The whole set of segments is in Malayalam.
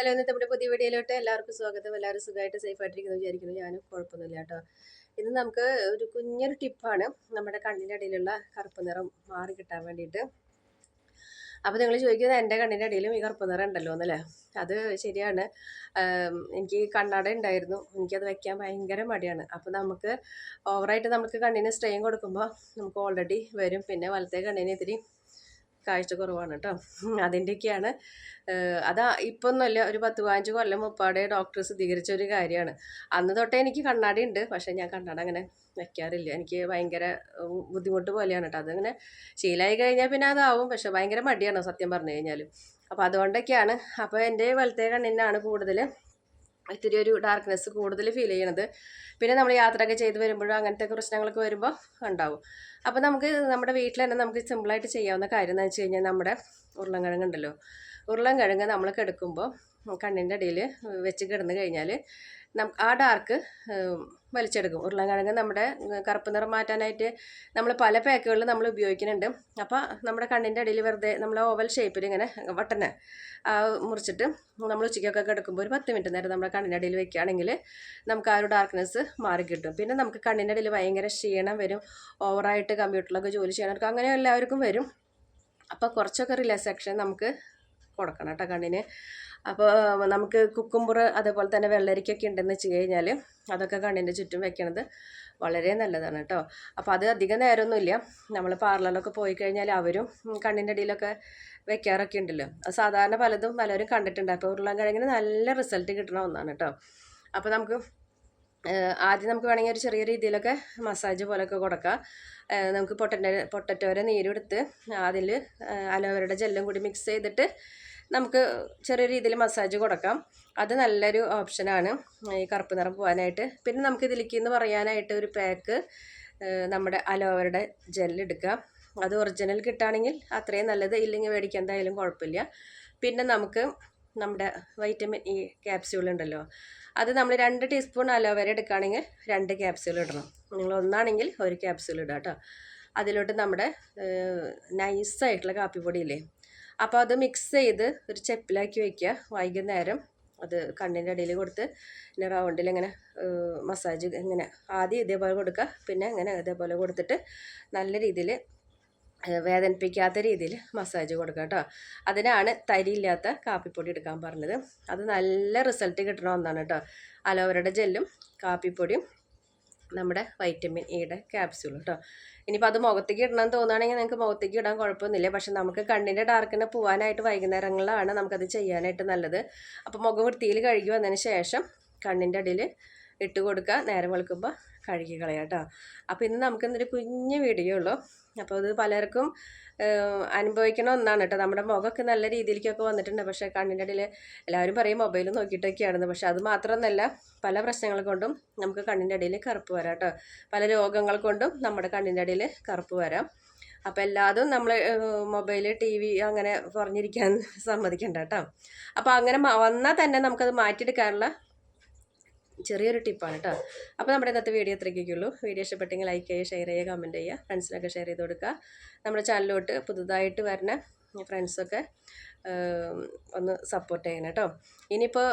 ഹലോ ഇന്നത്തെ നമ്മുടെ പുതിയ വീഡിയോയിലോട്ട് എല്ലാവർക്കും സ്വാഗതം. എല്ലാവരും സുഖമായിട്ട് സേഫ് ആയിട്ടിരിക്കുന്നു വിചാരിക്കുന്നു. ഞാനും കുഴപ്പമൊന്നുമില്ല കേട്ടോ. ഇന്ന് നമുക്ക് ഒരു കുഞ്ഞൊരു ടിപ്പാണ്. നമ്മുടെ കണ്ണിന്റെ ഇടയിലുള്ള കറുപ്പ് നിറം മാറി കിട്ടാൻ വേണ്ടിയിട്ട്. അപ്പോൾ നിങ്ങൾ ചോദിക്കുന്നത് എന്റെ കണ്ണിന്റെ ഇടയിലും ഈ കറുപ്പ് നിറം ഉണ്ടല്ലോ എന്നല്ലേ? അത് ശരിയാണ്. എനിക്ക് കണ്ണട ഉണ്ടായിരുന്നു. എനിക്കത് വെക്കാൻ ഭയങ്കര മടിയാണ്. അപ്പോൾ നമുക്ക് ഓവറായിട്ട് നമുക്ക് കണ്ണിന് സ്ട്രെയിൻ കൊടുക്കുമ്പോൾ നമുക്ക് ഓൾറെഡി വരും. പിന്നെ വലത്തെ കണ്ണിന് ഇത്തിരി കാഴ്ച കുറവാണ് കേട്ടോ അതിന്റെയൊക്കെയാണ് അതാ ഇപ്പൊന്നുമല്ല ഒരു പത്ത് പതിനഞ്ച് കൊല്ലം മുപ്പാടെ ഡോക്ടർ സ്ഥിരീകരിച്ച ഒരു കാര്യമാണ്. അന്ന് തൊട്ടേ എനിക്ക് കണ്ണാടി ഉണ്ട്. പക്ഷേ ഞാൻ കണ്ണാടി അങ്ങനെ വയ്ക്കാറില്ല എനിക്ക് ഭയങ്കര ബുദ്ധിമുട്ട് പോലെയാണ് കേട്ടോ അതങ്ങനെ ശീലമായി കഴിഞ്ഞാൽ പിന്നെ അതാവും. പക്ഷെ ഭയങ്കര മടിയാണ് സത്യം പറഞ്ഞു കഴിഞ്ഞാൽ അപ്പോൾ അതുകൊണ്ടൊക്കെയാണ്. അപ്പോൾ എന്റെ വലത്തെ കണ്ണിനാണ് കൂടുതൽ ഇത്തിരി ഒരു ഡാർക്ക്നെസ് കൂടുതൽ ഫീൽ ചെയ്യണത്. പിന്നെ നമ്മൾ യാത്രയൊക്കെ ചെയ്ത് വരുമ്പോഴും അങ്ങനത്തെ പ്രശ്നങ്ങളൊക്കെ വരുമ്പോൾ ഉണ്ടാവും. അപ്പോൾ നമുക്ക് നമ്മുടെ വീട്ടിൽ തന്നെ നമുക്ക് സിമ്പിളായിട്ട് ചെയ്യാവുന്ന കാര്യം എന്ന് വെച്ച് കഴിഞ്ഞാൽ നമ്മുടെ ഉരുളൻകിഴങ്ങുണ്ടല്ലോ ഉരുളൻകിഴങ്ങ് നമ്മൾ കിടക്കുമ്പോൾ കണ്ണിന്റെ ഇടയിൽ വെച്ച് കിടന്ന് കഴിഞ്ഞാൽ ആ ഡാർക്ക് വലിച്ചെടുക്കും. ഉരുളൻകിഴങ്ങ് നമ്മുടെ കറുപ്പ് നിറം മാറ്റാനായിട്ട് നമ്മൾ പല പാക്കുകളിൽ നമ്മൾ ഉപയോഗിക്കുന്നുണ്ട്. അപ്പോൾ നമ്മുടെ കണ്ണിന്റെ അടിയിൽ വെറുതെ നമ്മൾ ഓവൽ ഷേപ്പിൽ ഇങ്ങനെ വട്ടനെ മുറിച്ചിട്ട് നമ്മൾ ഉച്ചയ്ക്കൊക്കെ കിടക്കുമ്പോൾ ഒരു പത്ത് മിനിറ്റ് നേരം നമ്മുടെ കണ്ണിന്റെ അടിയിൽ വെക്കുകയാണെങ്കിൽ നമുക്ക് ആ ഒരു ഡാർക്ക്നെസ് മാറി കിട്ടും. പിന്നെ നമുക്ക് കണ്ണിന്റെ അടിയിൽ ഭയങ്കര ക്ഷീണം വരും. ഓവറായിട്ട് കമ്പ്യൂട്ടറിലൊക്കെ ജോലി ചെയ്യണവർക്ക് അങ്ങനെ എല്ലാവർക്കും വരും. അപ്പോൾ കുറച്ചൊക്കെ റിലാക്സേഷൻ നമുക്ക് കൊടുക്കണം കേട്ടോ കണ്ണിന്. അപ്പോൾ നമുക്ക് കുക്കുമ്പർ അതേപോലെ തന്നെ വെള്ളരിക്കൊക്കെ ഉണ്ടെന്ന് വെച്ച് കഴിഞ്ഞാൽ അതൊക്കെ കണ്ണിന്റെ ചുറ്റും വെക്കണത് വളരെ നല്ലതാണ് കേട്ടോ. അപ്പോൾ അത് അധികം നേരമൊന്നുമില്ല നമ്മൾ പാർലറിലൊക്കെ പോയി കഴിഞ്ഞാൽ അവരും കണ്ണിന്റെ അടിയിലൊക്കെ വെക്കാറൊക്കെ ഉണ്ടല്ലോ. അത് സാധാരണ പലതും പലരും കണ്ടിട്ടുണ്ട്. അപ്പോൾ ഉരുളൻകിഴങ്ങിന് നല്ല റിസൾട്ട് കിട്ടണ ഒന്നാണ് കേട്ടോ. അപ്പോൾ നമുക്ക് ആദ്യം നമുക്ക് വേണമെങ്കിൽ ഒരു ചെറിയ രീതിയിലൊക്കെ മസാജ് പോലെയൊക്കെ കൊടുക്കാം. നമുക്ക് പൊട്ടന്റെ പൊട്ടറ്റോരെ നീരെടുത്ത് അതിൽ അലോവരയുടെ ജെല്ലും കൂടി മിക്സ് ചെയ്തിട്ട് നമുക്ക് ചെറിയ രീതിയിൽ മസാജ് കൊടുക്കാം. അത് നല്ലൊരു ഓപ്ഷനാണ് ഈ കറുപ്പ് നിറം പോകാനായിട്ട്. പിന്നെ നമുക്ക് ഇതിലേക്ക് എന്ന് പറയാനായിട്ട് ഒരു പാക്ക് നമ്മുടെ അലോവരയുടെ ജെല്ലെടുക്കാം അത് ഒറിജിനൽ കിട്ടുകയാണെങ്കിൽ അത്രയും നല്ലത്. ഇല്ലെങ്കിൽ മേടിക്കാൻ എന്തായാലും കുഴപ്പമില്ല. പിന്നെ നമുക്ക് നമ്മുടെ വൈറ്റമിൻ ഇ ക്യാപ്സ്യൂൾ ഉണ്ടല്ലോ. അത് നമ്മൾ രണ്ട് ടീസ്പൂൺ അലോവേര എടുക്കുകയാണെങ്കിൽ രണ്ട് ക്യാപ്സ്യൂൾ ഇടണം. നിങ്ങൾ ഒന്നാണെങ്കിൽ ഒരു ക്യാപ്സ്യൂൾ ഇടാം കേട്ടോ അതിലോട്ട് നമ്മുടെ നൈസായിട്ടുള്ള കാപ്പിപ്പൊടിയില്ലേ? അപ്പോൾ അത് മിക്സ് ചെയ്ത് ഒരു ചെപ്പിലാക്കി വയ്ക്കുക വൈകുന്നേരം അത് കണ്ണിന്റെ അടിയിൽ കൊടുത്ത് പിന്നെ റൗണ്ടിൽ ഇങ്ങനെ മസാജ് ഇങ്ങനെ ആദ്യം ഇതേപോലെ കൊടുക്കുക. പിന്നെ ഇങ്ങനെ ഇതേപോലെ കൊടുത്തിട്ട് നല്ല രീതിയിൽ വേദനിപ്പിക്കാത്ത രീതിയിൽ മസാജ് കൊടുക്കുക കേട്ടോ. അതിനാണ് തരിയില്ലാത്ത കാപ്പിപ്പൊടി എടുക്കാൻ പറഞ്ഞത്. അത് നല്ല റിസൾട്ട് കിട്ടണ ഒന്നാണ് കേട്ടോ. അലോവരയുടെ ജെല്ലും കാപ്പിപ്പൊടിയും നമ്മുടെ വൈറ്റമിൻ ഇയുടെ ക്യാപ്സ്യൂൾ കേട്ടോ. ഇനിയിപ്പോൾ അത് മുഖത്തേക്ക് ഇടണമെന്ന് തോന്നുകയാണെങ്കിൽ നിങ്ങൾക്ക് മുഖത്തേക്ക് ഇടാൻ കുഴപ്പമൊന്നുമില്ല. പക്ഷെ നമുക്ക് കണ്ണിന്റെ ഡാർക്കിനെ പോകാനായിട്ട് വൈകുന്നേരങ്ങളിലാണ് നമുക്കത് ചെയ്യാനായിട്ട് നല്ലത്. അപ്പോൾ മുഖം വൃത്തിയിൽ കഴുകി വന്നതിന് ശേഷം കണ്ണിന്റെ അടിയിൽ ഇട്ട് കൊടുക്കുക. നേരം വെളുക്കുമ്പോൾ കഴുകി കളയാം കേട്ടോ. അപ്പോൾ ഇന്ന് നമുക്ക് കുഞ്ഞു വീഡിയോ ഉള്ളൂ. അപ്പോൾ ഇത് പലർക്കും അനുഭവിക്കണ ഒന്നാണ് കേട്ടോ. നമ്മുടെ മുഖമൊക്കെ നല്ല രീതിയിലേക്കൊക്കെ വന്നിട്ടുണ്ട്. പക്ഷേ കണ്ണിന്റെ ഇടയിൽ എല്ലാവരും പറയും മൊബൈൽ നോക്കിയിട്ടൊക്കെയാണെന്ന്. പക്ഷേ അത് മാത്രമൊന്നല്ല പല പ്രശ്നങ്ങൾ കൊണ്ടും നമുക്ക് കണ്ണിന്റെ ഇടയിൽ കറുപ്പ് വരാം കേട്ടോ. പല രോഗങ്ങൾ കൊണ്ടും നമ്മുടെ കണ്ണിന്റെ ഇടയിൽ കറുപ്പ് വരാം. അപ്പോൾ എല്ലാതും നമ്മൾ മൊബൈൽ ടി വി അങ്ങനെ പറഞ്ഞിരിക്കാൻ സമ്മതിക്കണ്ട കേട്ടോ. അപ്പോൾ അങ്ങനെ വന്നാൽ തന്നെ നമുക്കത് മാറ്റിയെടുക്കാനുള്ള ചെറിയൊരു ടിപ്പാണ് കേട്ടോ അപ്പോൾ നമ്മുടെ ഇന്നത്തെ വീഡിയോ എത്രയ്ക്കുള്ളൂ വീഡിയോ ഇഷ്ടപ്പെട്ടെങ്കിൽ ലൈക്ക് ചെയ്യുക ഷെയർ ചെയ്യുക കമന്റ് ചെയ്യുക ഫ്രണ്ട്സിനൊക്കെ ഷെയർ ചെയ്ത് കൊടുക്കുക. നമ്മുടെ ചാനലിലോട്ട് പുതുതായിട്ട് വരുന്ന ഫ്രണ്ട്സൊക്കെ ഒന്ന് സപ്പോർട്ട് ചെയ്യണം കേട്ടോ ഇനിയിപ്പോൾ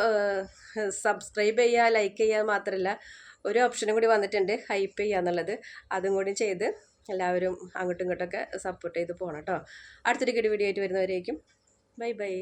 സബ്സ്ക്രൈബ് ചെയ്യുക ലൈക്ക് ചെയ്യുക മാത്രമല്ല ഒരു ഓപ്ഷനും കൂടി വന്നിട്ടുണ്ട് ഹൈപ്പ് ചെയ്യുക എന്നുള്ളത്. അതും കൂടി ചെയ്ത് എല്ലാവരും അങ്ങോട്ടും ഇങ്ങോട്ടൊക്കെ സപ്പോർട്ട് ചെയ്ത് പോകണം കേട്ടോ അടുത്തൊരു കിടി വീഡിയോ ആയിട്ട് വരുന്നവരേക്കും. Bye bye